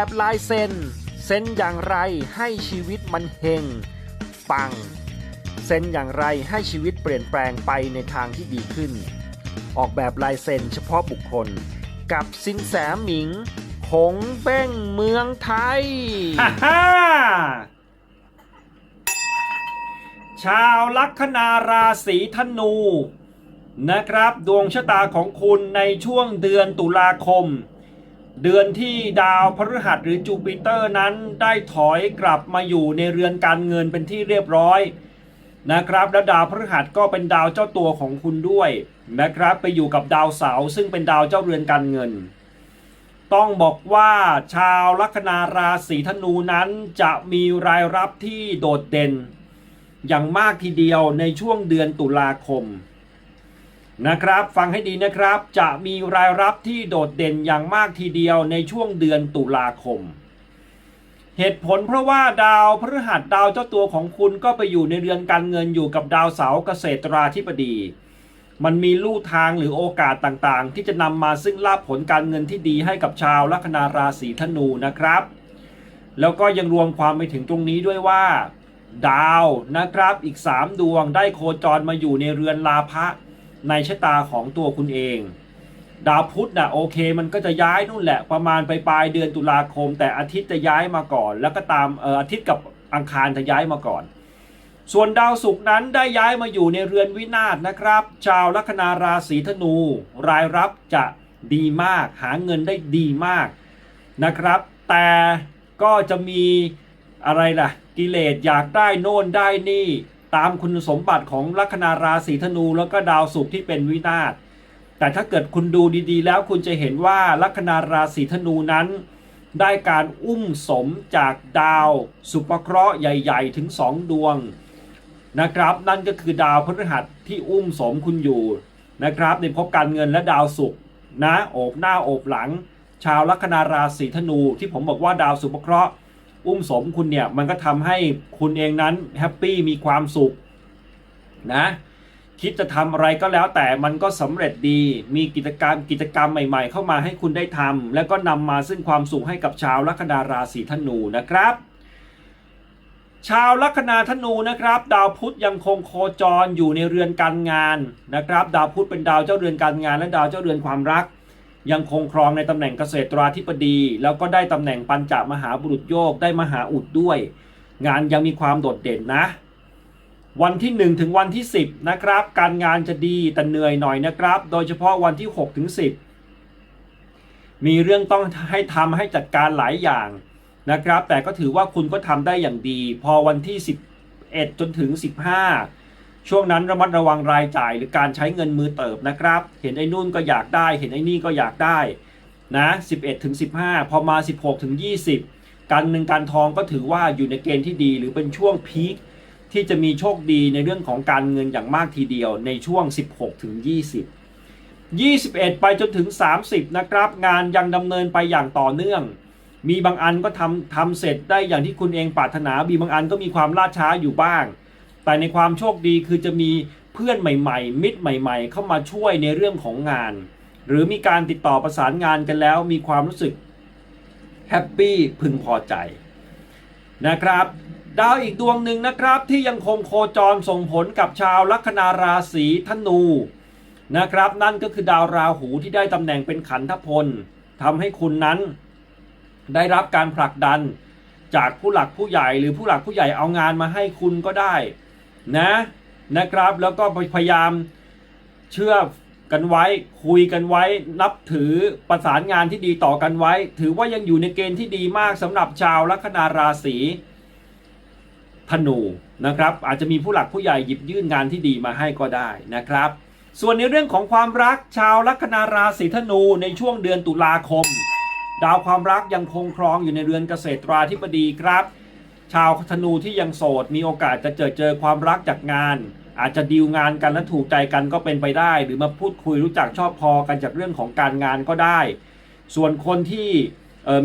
แบบลายเซ็นเซ็นอย่างไรให้ชีวิตมันเฮงปังเซ็นอย่างไรให้ชีวิตเปลี่ยนแปลงไปในทางที่ดีขึ้น ออกแบบลายเซ็นเฉพาะบุคคล กับสินแสหมิงคงเบ้งเมืองไทย ชาวลัคนาราศีธนู นะครับ ดวงชะตาของคุณในช่วงเดือนตุลาคม เดือนที่ดาวพฤหัสหรือจูปิเตอร์นั้นได้ถอยกลับมาอยู่ในเรือนการเงินเป็นที่เรียบร้อยนะครับแล้วดาวพฤหัสก็เป็นดาวเจ้าตัวของคุณด้วยนะครับไปอยู่กับดาวเสาร์ซึ่งเป็นดาวเจ้าเรือนการเงิน ต้องบอกว่าชาวลัคนาราศีธนูนั้นจะมีรายรับที่โดดเด่น อย่างมากทีเดียวในช่วงเดือนตุลาคม นะครับ ฟังให้ดีนะครับ จะมีรายรับที่โดดเด่นอย่างมากทีเดียวในช่วงเดือนตุลาคม เหตุผลเพราะว่าดาวพฤหัสดาวเจ้าตัวของคุณก็ไปอยู่ในเรือนการเงินอยู่กับดาวเสาเกษตราธิบดี มันมีลู่ทางหรือโอกาสต่างๆ ที่จะนำมาซึ่งลาภผลการเงินที่ดีให้กับชาวลัคนาราศีธนูนะครับ แล้วก็ยังรวมความไปถึงตรงนี้ด้วยว่า ดาวนะครับอีก 3 ดวงได้โคจรมาอยู่ในเรือนลาภะ ในชะตาของตัวคุณเอง ดาวพุธนะโอเค มันก็จะย้ายนู่นแหละประมาณปปลายเดือนตุลาคม แต่อาทิตย์จะย้ายมาก่อน แล้วก็ตามเอออาทิตย์กับอังคารจะย้ายมาก่อน ส่วนดาวศุกร์นั้นได้ย้ายมาอยู่ในเรือนวินาศนะครับ ชาวลัคนาราศีธนู รายรับจะดีมาก หาเงินได้ดีมากนะครับ แต่ก็จะมีอะไรล่ะ กิเลสอยากได้โน่นได้นี่ ตามคุณสมบัติของลัคนาราศีธนูแล้วก็ดาวศุกร์ที่เป็นวินาศแต่ถ้าเกิดคุณดูดีๆ แล้วคุณจะเห็นว่าลัคนาราศีธนูนั้น ได้การอุ้มสมจากดาวสุภเคราะห์ใหญ่ ๆ ถึง 2 ดวงนะครับ นั่นก็คือดาวพฤหัสที่อุ้มสมคุณอยู่นะครับในภพการเงินและดาวศุกร์นะโอบหน้าโอบหลัง ชาวลัคนาราศีธนูที่ผมบอกว่าดาวสุภเคราะห์ อุ้มสมคุณเนี่ยมันก็ทำให้คุณเองนั้นแฮปปี้มีความสุขนะคิดจะทำอะไรก็แล้วแต่มันก็สำเร็จดี มีกิจกรรมกิจกรรมใหม่ๆ เข้ามาให้คุณได้ทำแล้วก็นำมาซึ่งความสุขให้กับชาวลัคนาราศีธนูนะครับ ชาวลัคนาธนูนะครับ ดาวพุธยังคงโคจรอยู่ในเรือนการงานนะครับ ดาวพุธเป็นดาวเจ้าเรือนการงาน และดาวเจ้าเรือนความรัก ยังคงครองในตำแหน่งเกษตราธิบดี แล้วก็ได้ตำแหน่งปัญจมหาบุรุษโยกได้มหาอุดด้วย งานยังมีความโดดเด่นนะ วันที่ 1 ถึงวันที่ 10 นะครับ การงานจะดีแต่เหนื่อยหน่อยนะครับ โดยเฉพาะวันที่ 6 ถึง 10 มีเรื่องต้องให้ทำให้จัดการหลายอย่างนะครับ แต่ก็ถือว่าคุณก็ทำได้อย่างดี พอวันที่ 11 จนถึง 15 ช่วงนั้นระมัดระวังรายจ่ายหรือการใช้เงินมือเติบนะครับ เห็นไอ้นู่นก็อยากได้ เห็นไอ้นี่ก็อยากได้นะ11ถึง15 พอมา 16ถึง20 การเงินการทองก็ถือว่าอยู่ในเกณฑ์ที่ดี หรือเป็นช่วงพีคที่จะมีโชคดีในเรื่องของการเงินอย่างมากทีเดียวในช่วง 16ถึง20 21 ไปจนถึง 30 นะครับ งานยังดำเนินไปอย่างต่อเนื่อง มีบางอันก็ทำทำเสร็จได้อย่างที่คุณเองปรารถนามีบางอันก็มีความล่าช้าอยู่บ้าง แต่ในความโชคดีคือจะมีเพื่อนใหม่ๆ มิตรใหม่ ๆ เข้ามาช่วยในเรื่องของงาน หรือมีการติดต่อประสานงานกันแล้วมีความรู้สึกแฮปปี้พึงพอใจนะครับดาวอีกดวงหนึ่งนะครับที่ยังคงโคจรส่งผลกับชาวลัคนาราศีธนูนะครับนั่นก็คือดาวราหูที่ได้ตำแหน่งเป็นขันธพลทำให้คุณนั้น ได้รับการผลักดันจากผู้หลักผู้ใหญ่ หรือผู้หลักผู้ใหญ่เอางานมาให้คุณก็ได้ นะนะครับ แล้วก็พยายามเชื่อกันไว้ คุยกันไว้ นับถือประสานงานที่ดีต่อกันไว้ ถือว่ายังอยู่ในเกณฑ์ที่ดีมากสำหรับชาวลัคนาราศีธนูนะครับ อาจจะมีผู้หลักผู้ใหญ่หยิบยื่นงานที่ดีมาให้ก็ได้นะครับ ส่วนในเรื่องของความรักชาวลัคนาราศีธนูในช่วงเดือนตุลาคม ดาวความรักยังคงครองอยู่ในเรือนเกษตราธิบดีครับ ชาวธนูที่ยังโสดมีโอกาสจะเจอเจอความรักจากงาน อาจจะดีลงานกันและถูกใจกันก็เป็นไปได้ หรือมาพูดคุยรู้จักชอบพอกันจากเรื่องของการงานก็ได้ ส่วนคนที่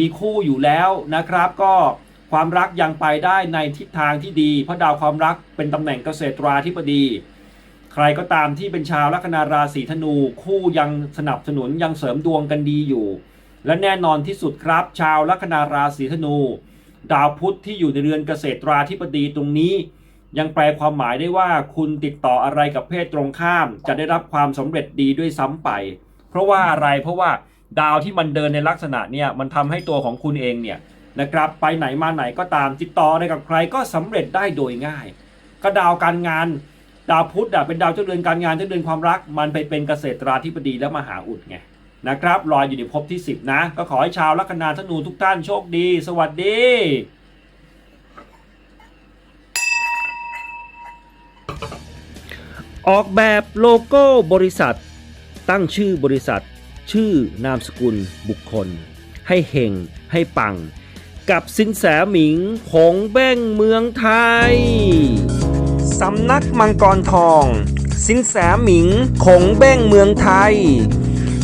มีคู่อยู่แล้วนะครับ ก็ความรักยังไปได้ในทิศทางที่ดีเพราะดาวความรักเป็นตำแหน่งเกษตราธิบดี ใครก็ตามที่เป็นชาวลัคนาราศีธนูคู่ยังสนับสนุนยังเสริมดวงกันดีอยู่ และแน่นอนที่สุดครับ ชาวลัคนาราศีธนู ดาวพุธที่อยู่ในเรือนเกษตราธิบดีตรงนี้ ยังแปลความหมายได้ว่าคุณติดต่ออะไรกับเพศตรงข้าม จะได้รับความสำเร็จดีด้วยซ้ำไป เพราะว่าอะไรเพราะว่าดาวที่มันเดินในลักษณะเนี่ยมันทำให้ตัวของคุณเองเนี่ยนะครับไปไหนมาไหนก็ตามติดต่ออะไรกับใครก็สำเร็จได้โดยง่าย ก็ดาวการงานดาวพุธอะเป็นดาวเจ้าเรือนการงานเจ้าเรือนความรัก มันไปเป็นเกษตราธิบดีและมหาอุดไง นะครับรออยู่ในภพที่ 10 นะ ก็ขอให้ชาวลัคนาธนูทุกท่านโชคดี สวัสดีออกแบบโลโก้บริษัท ตั้งชื่อบริษัท ชื่อนามสกุลบุคคล ให้เฮงให้ปัง กับสินแสหมิงผงแบ้งเมืองไทย สำนักมังกรทอง สินแสหมิงคงแบ้งเมืองไทย